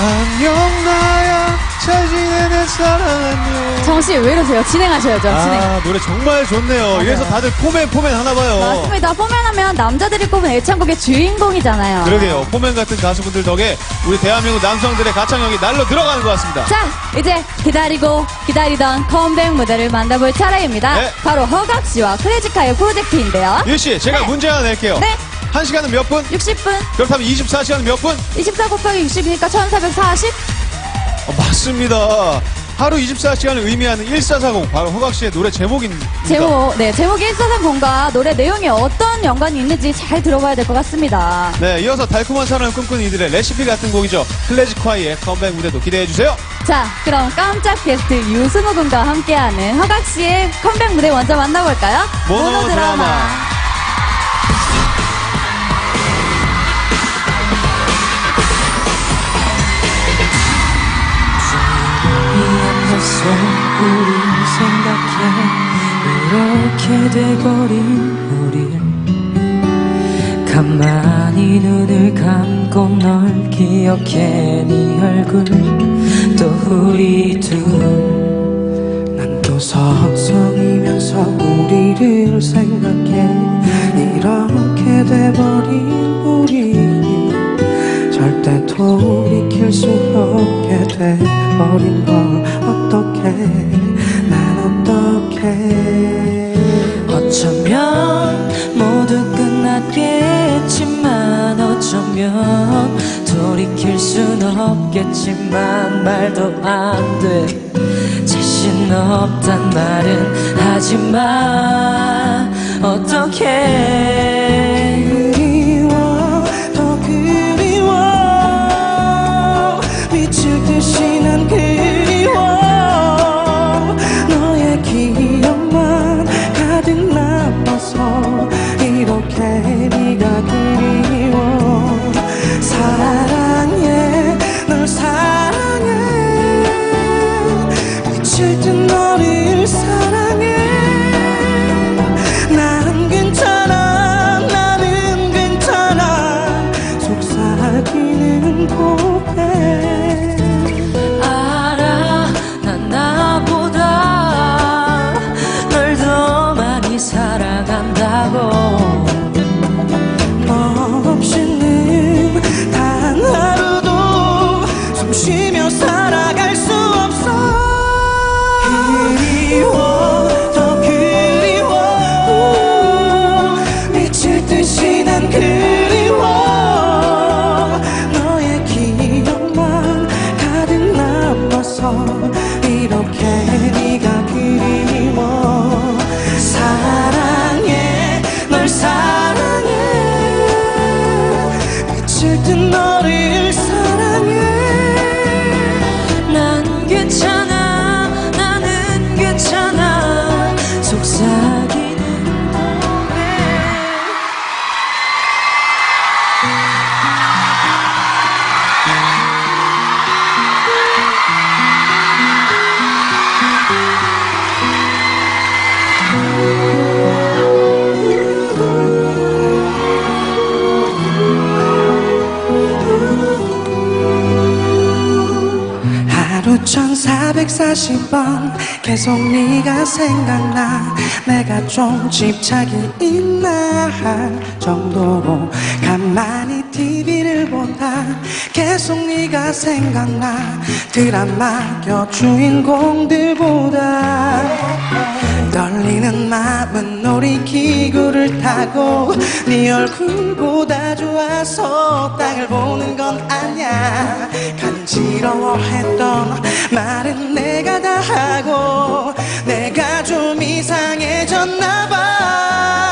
안녕 나야 잘 지내 내 사랑 안녕 정씨 왜 이러세요? 진행하셔야죠. 진행. 아 노래 정말 좋네요 이래서 다들 포맨 포맨 하나 봐요 맞습니다. 포맨하면 남자들이 꼽은 애창곡의 주인공이잖아요. 그러게요 포맨 같은 가수분들 덕에 우리 대한민국 남성들의 가창력이 날로 들어가는 것 같습니다 자, 이제 기다리고 기다리던 컴백 무대를 만나볼 차례입니다. 네. 바로 허각 씨와 크레지카의 프로젝트인데요. 유씨 제가 네. 문제 하나 낼게요 네. 한 시간은 몇 분? 60분, 그렇다면 24시간은 몇 분? 24 곱하기 60이니까 1440? 어, 맞습니다 하루 24시간을 의미하는 1440 바로 허각 씨의 노래 제목입니다 제목, 네, 제목이 1430과 노래 내용에 어떤 연관이 있는지 잘 들어봐야 될 것 같습니다. 네 이어서 달콤한 사랑을 꿈꾸는 이들의 레시피 같은 곡이죠 클래식콰이의 컴백 무대도 기대해 주세요 자, 그럼 깜짝 게스트 유승우 군과 함께하는 허각 씨의 컴백 무대 먼저 만나볼까요? 모노드라마. 미안해서 우리 생각해. 이렇게 돼버린 우릴 가만히 눈을 감고 널 기억해. 네 얼굴. 또 우리 둘난 또 서성이면서 우리를 생각해. 이렇게 돼버린 우리 절대 돌이킬 수 없게 돼버린 걸 어떡해? 난 어떡해? 어쩌면 모두 끝났겠지만 어쩌면 돌이킬 순 없겠지만 말도 안 돼. 자신 없단 말은 하지마. 어떡해 1440번 계속 네가 생각나. 내가 좀 집착이 있나 할 정도로 가만히 TV를 보다. 계속 네가 생각나. 드라마 겨 주인공들보다 타고 네 얼굴보다 좋아서 땅을 보는 건 아냐 간지러워했던 말은 내가 다 하고 내가 좀 이상해졌나 봐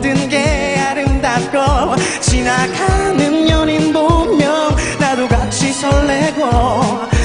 모든 게 아름답고 지나가는 연인 보면 나도 같이 설레고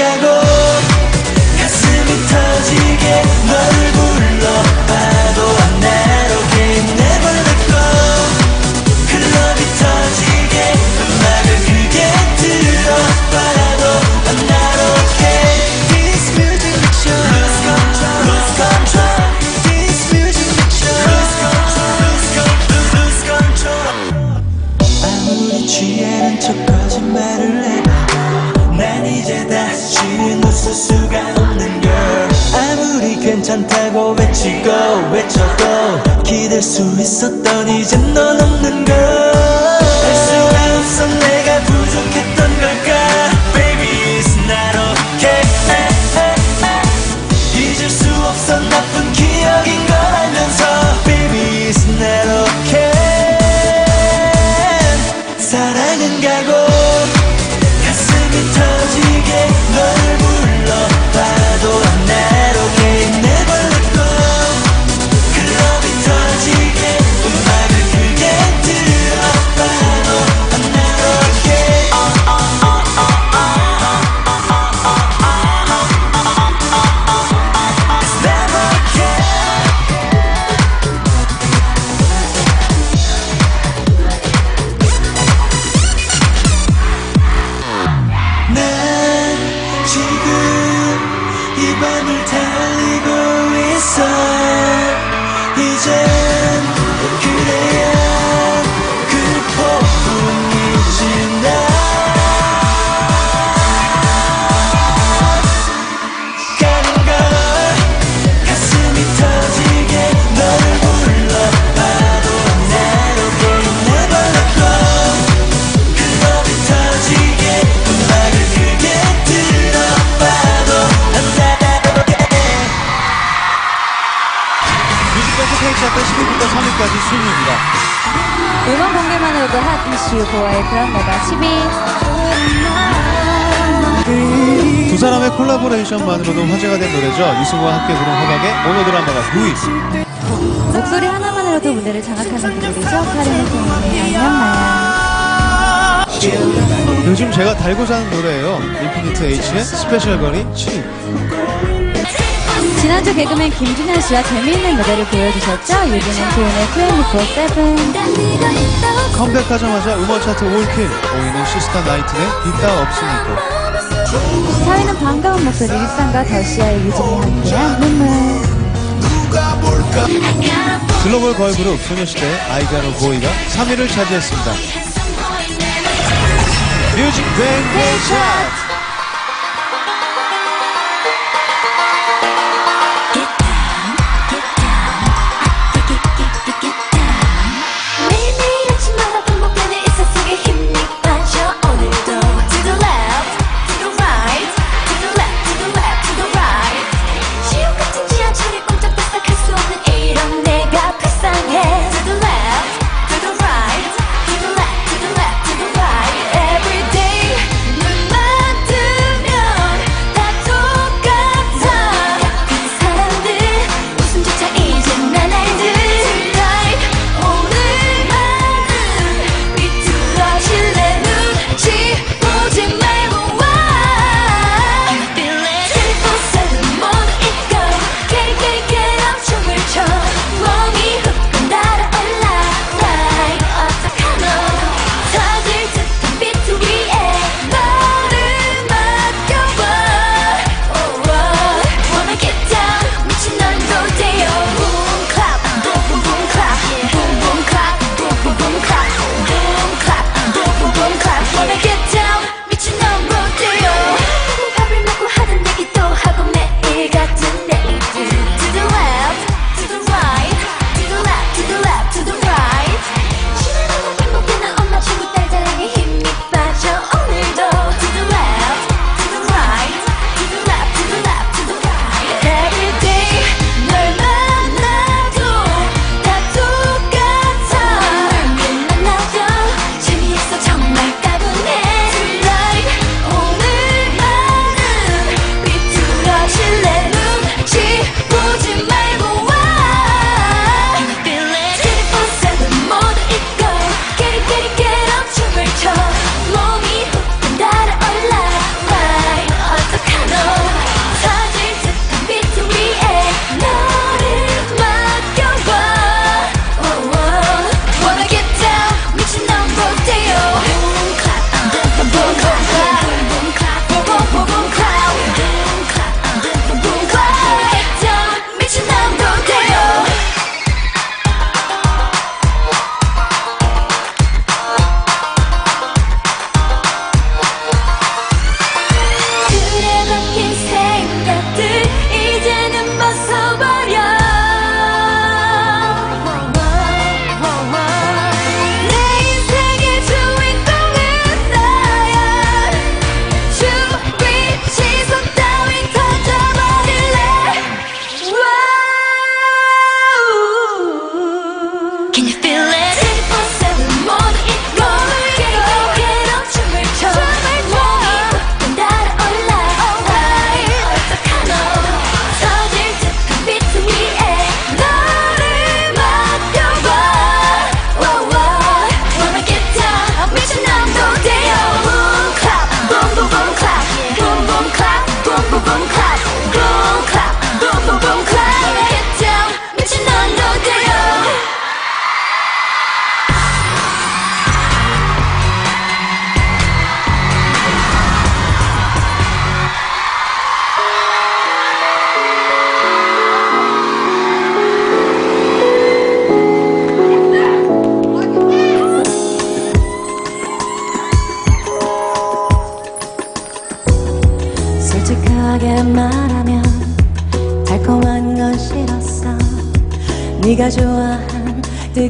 가고 가슴이 터지게 많다고 외치고 외쳐도 기댈 수 있었던 이젠 넌 없는 걸. 이슈 9월 그런 내가 10위. 두 사람의 콜라보레이션만으로도 화제가 된 노래죠. 이승우와 함께 부른 허각의 모노드라마가 9위. 목소리 하나만으로도 무대를 장악하는 그룹이죠. 카리나 테이의 안녕. 요즘 제가 달고 사는 노래예요. 인피니트 H의 스페셜 거리 7위. 지난주 개그맨 김준현 씨와 재미있는 무대를 보여주셨죠. 요즘은 기운의 24-7. 컴백하자마자 음원 차트 올킬. 5위는 시스타 나이튼의 뒷다 없으니까. 4위는 반가운 목소리 일상과 더시아의 유진이 함께한 눈물. 글로벌 걸그룹 소녀시대 아이가노 보이가 3위를 차지했습니다. 뮤직 뱅크 차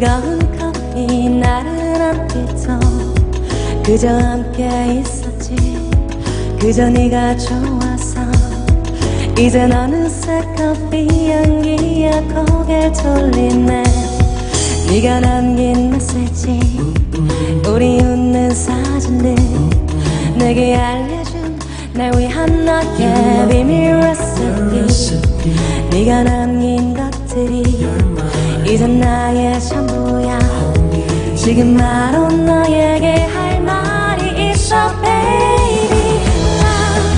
뜨거운 커피 나른한 피터 그저 함께 있었지. 그저 네가 좋아서 이젠 어느새 커피 향기야 고개 돌리네. 네가 남긴 메시지 우리 웃는 사진들 내게 알려준 날 위한 나의 비밀 레시피 네가 남긴 것 들이. 이젠 나의 전부야. 지금 바로 너에게 할 말이 있어 baby. love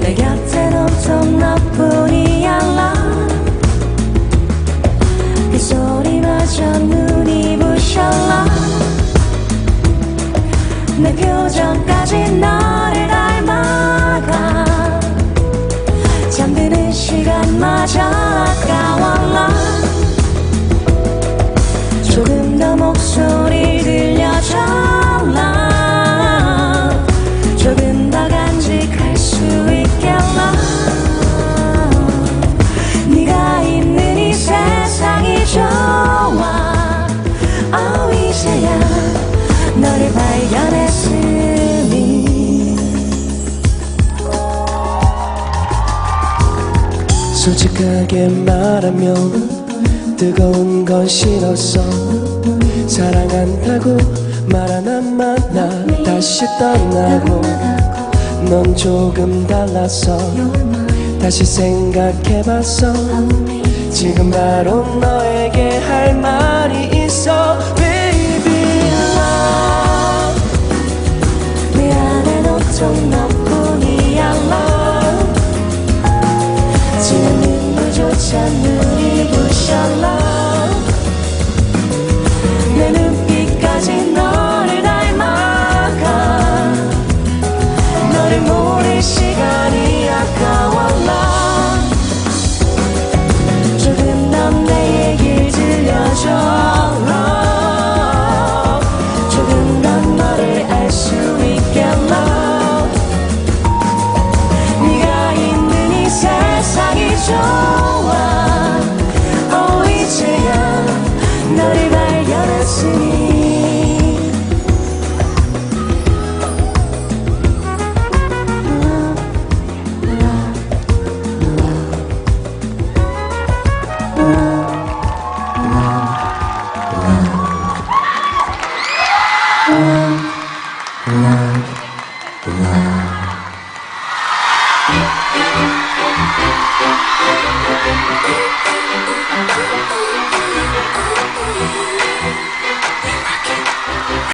내 곁엔 온통 너뿐이야 love 그 소리마저 눈이 부셔 love 내 표정까지 너 솔직하게 말하면 뜨거운 건 싫었어 사랑한다고 말 하나만 나 다시 떠나고 넌 조금 달랐어 다시 생각해봤어 지금 바로 너에게 할 말이